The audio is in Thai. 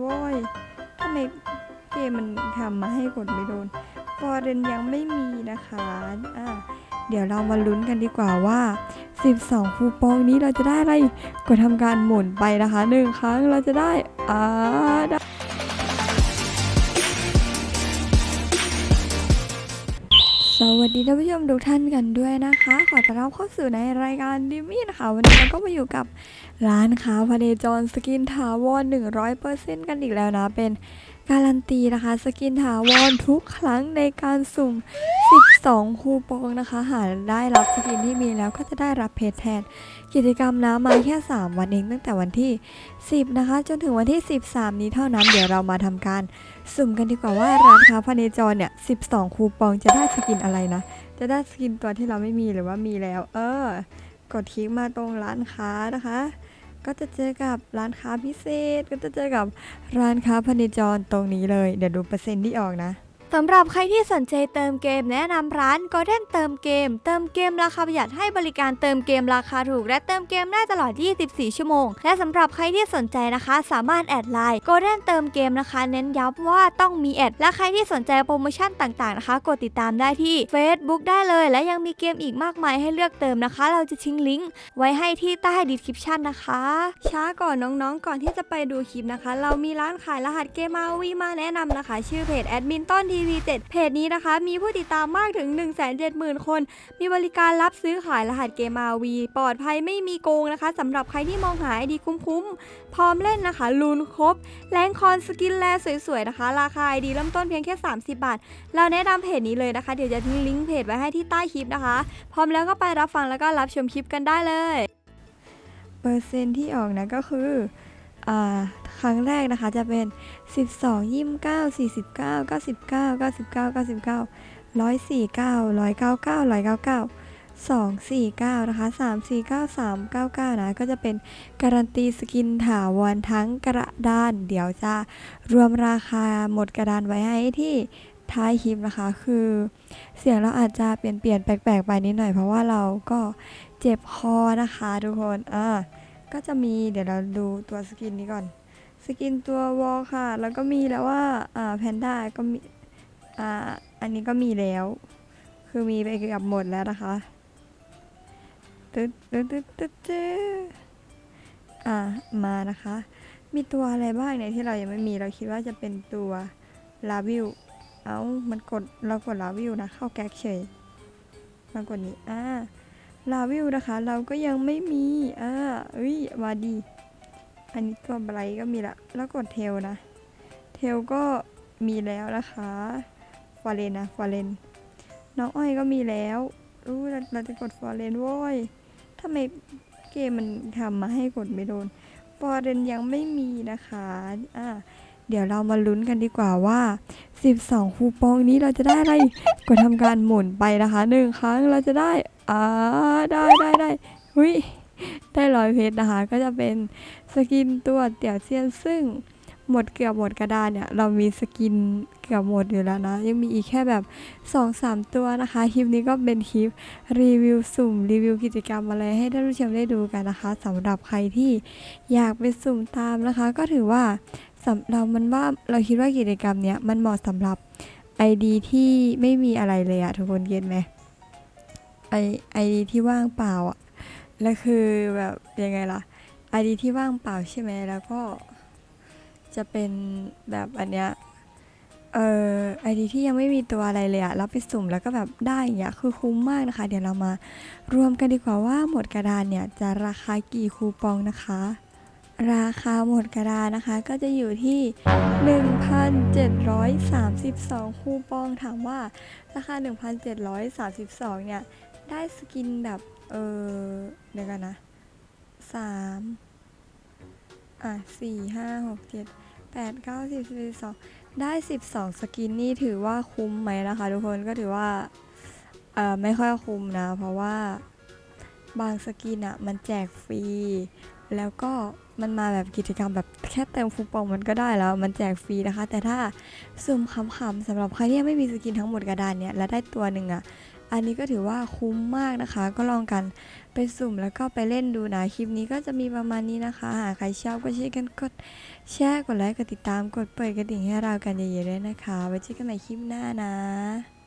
โว้ยทำไมเกมมันทำมาให้กดไม่โดนฟอร์เรนยังไม่มีนะคะอะเดี๋ยวเรามาลุ้นกันดีกว่าว่า 12 คูปองนี้เราจะได้อะไร กดทำการหมุนไปนะคะหนึ่งครั้งเราจะได้อ่า วัสดีท่านผู้ชมทุกท่านกันด้วยนะคะ ขอต้อนรับเข้าสู่ในรายการดิมี่นะคะวันนี้เราก็มาอยู่กับร้านค้าพเนจรสกินทาวอร100%กันอีกแล้วนะ เป็น การันตีนะคะสกินถาวรทุกครั้งในการสุ่ม 12 คูปองนะคะ หาได้รับสกินที่มีแล้วก็จะได้รับเพจแทน กิจกรรมนะมาแค่ 3 วันเองตั้งแต่วันที่ 10 นะคะ จนถึงวันที่ 13 นี้เท่านั้นเดี๋ยวเรามาทำการสุ่มกันดีกว่าว่าร้านค้าพาเนจรเนี่ย 12 คูปองจะได้สกินอะไรนะ จะได้สกินตัวที่เราไม่มีหรือว่ามีแล้ว เออ กดคลิกมาตรงร้านค้านะคะ ก็จะเจอกับร้านค้าพิเศษ ก็จะเจอกับร้านค้าพาเนจรตรงนี้เลย เดี๋ยวดูเปอร์เซ็นต์ที่ออกนะ สำหรับใครที่สนใจเติมเกมแนะนำร้าน Golden เติมเกม เติมเกมราคาประหยัดให้บริการเติมเกมราคาถูก และเติมเกมได้ตลอด 24 ชั่วโมง และสำหรับใครที่สนใจนะคะ สามารถแอดไลน์ Golden เติมเกมนะคะ เน้นย้ำว่าต้องมีแอด และใครที่สนใจโปรโมชั่นต่างๆนะคะ กดติดตามได้ที่ Facebook ได้เลย และยังมีเกมอีกมากมายให้เลือกเติมนะคะ เราจะทิ้งลิงก์ไว้ให้ที่ใต้ดีสคริปชันนะคะ ช้าก่อนน้องๆ ก่อนที่จะไปดูคลิปนะคะ เรามีร้านขายรหัสเกมมาวีมาแนะนำนะคะ ชื่อเพจแอดมินต้นทีวี7เพจนี้นะคะ มีผู้ติดตามมากถึง 1 7 0 0 0 0 คน มีบริการรับซื้อขายรหัสเกมมาวีปลอดภัยไม่มีโกงนะคะสำหรับใครที่มองหาไอดีคุ้มๆ พร้อมเล่นนะคะลูนครบแรงคอนสกินแลสวยๆนะคะ ราคาไอดีเริ่มต้นเพียงแค่ 30 บาท เราแนะนำเพจนี้เลยนะคะ เดี๋ยวจะทิ้งลิงก์เพจไว้ให้ที่ใต้คลิปนะคะ พร้อมแล้วก็ไปรับฟังแล้วก็รับชมคลิปกันได้เลย เปอร์เซ็นต์ที่ออกนะก็คือ ครั้งแรกนะคะจะเป็น 12 29 49 99 99 99 149 199 199 249 นะคะ 349 399 นะ ก็จะเป็นการันตีสกินถาวรทั้งกระดาน เดี๋ยวจะรวมราคาหมดกระดานไว้ให้ที่ท้ายคลิปนะคะ คือเสียงเราอาจจะเปลี่ยนเปลี่ยนแปลกๆไปนิดหน่อยเพราะว่าเราก็เจ็บคอนะคะทุกคน อ่า ก็จะมีเดี๋ยวเราดูตัวสกินนี้ก่อน สกินตัววอลค่ะ แล้วก็มีแล้วว่าอ่าแพนด้าก็มีอ่าอันนี้ก็มีแล้ว คือมีไปเกือบหมดแล้วนะคะตึ๊ดตึ๊ดตึ๊ดตึ๊ดตึ๊ดอ่ามานะคะ มีตัวอะไรบ้างเนี่ยที่เรายังไม่มีเราคิดว่าจะเป็นตัวลาวิวเอ้ามันกดเรากดลาวิวนะเข้าแก๊กเฉยมากดนี้อ่า ลาวิวนะคะ เราก็ยังไม่มีอ่าเอ้ยมาดี อันนี้ตัวไบรท์ก็มีละ แล้วกดเทลนะ เทลก็มีแล้วนะคะฟอร์เรนนะฟอร์เรนน้องอ้อยก็มีแล้วอู้เราจะกดฟอร์เรนโว้ยทำไมเกมมันทำมาให้กดไม่โดนฟอร์เรนยังไม่มีนะคะอ่า เดี๋ยวเรามาลุ้นกันดีกว่าว่า 12 คูปองนี้เราจะได้อะไรกดทำการหมุนไปนะคะหนึ่งครั้งเราจะได้อ่าได้ได้ได้หุยได้ร้อยเพชรนะคะ ก็จะเป็นสกินตัวเตี่ยวเซียนซึ่งหมดเกือบหมดกระดานเนี่ย เรามีสกินเกือบหมดอยู่แล้วนะ ยังมีอีกแค่แบบ 2-3 ตัวนะคะ คลิปนี้ก็เป็นคลิปรีวิวสุ่ม รีวิวกิจกรรมอะไรให้ท่านผู้ชมได้ดูกันนะคะสำหรับใครที่อยากไปสุ่มตามนะคะ ก็ถือว่า สำเรามันว่าเราคิดว่ากิจกรรมเนี้ยมันเหมาะสำหรับ ID ที่ไม่มีอะไรเลยอะทุกคนเก็ตไหมไอไอดีที่ว่างเปล่าอะแล้วคือแบบยังไงล่ะไอดีที่ว่างเปล่าใช่ไหมแล้วก็ จะเป็นแบบอันเนี้ยเอ่อไอดีที่ยังไม่มีตัวอะไรเลยอะแล้วไปสุ่มแล้วก็แบบได้อย่างเงี้ยคือคุ้มมากนะคะ เดี๋ยวเรามารวมกันดีกว่าว่าหมดกระดานเนี่ยจะราคากี่คูปองนะคะ ราคาหมดกระดานนะคะ ก็จะอยู่ที่ 1,732 คูปองถามว่าราคา 1,732 เนี่ย ได้สกินแบบ เออเดี๋ยวกันนะ 3 อะ 4 5 6 7 8 9 10 11 12 ได้ 12 สกินนี่ถือว่าคุ้มไหมนะคะ ทุกคนก็ถือว่า เออไม่ค่อยคุ้มนะ เพราะว่าบางสกินอะมันแจกฟรี แล้วก็มันมาแบบกิจกรรมแบบแค่เติมคูปองมันก็ได้แล้ว มันแจกฟรีนะคะ แต่ถ้าสุ่มขำๆสำหรับใครที่ยังไม่มีสกินทั้งหมดกระดานเนี่ยแล้วได้ตัวหนึ่งอะอันนี้ก็ถือว่าคุ้มมากนะคะ ก็ลองกันไปสุ่มแล้วก็ไปเล่นดูนะ คลิปนี้ก็จะมีประมาณนี้นะคะ หากใครชอบก็ช่วยกันกดแชร์กดไลค์กดติดตามกดเปิดกระดิ่งให้เรากันเยอะๆด้วยนะคะไว้เจอกันใหม่คลิปหน้านะ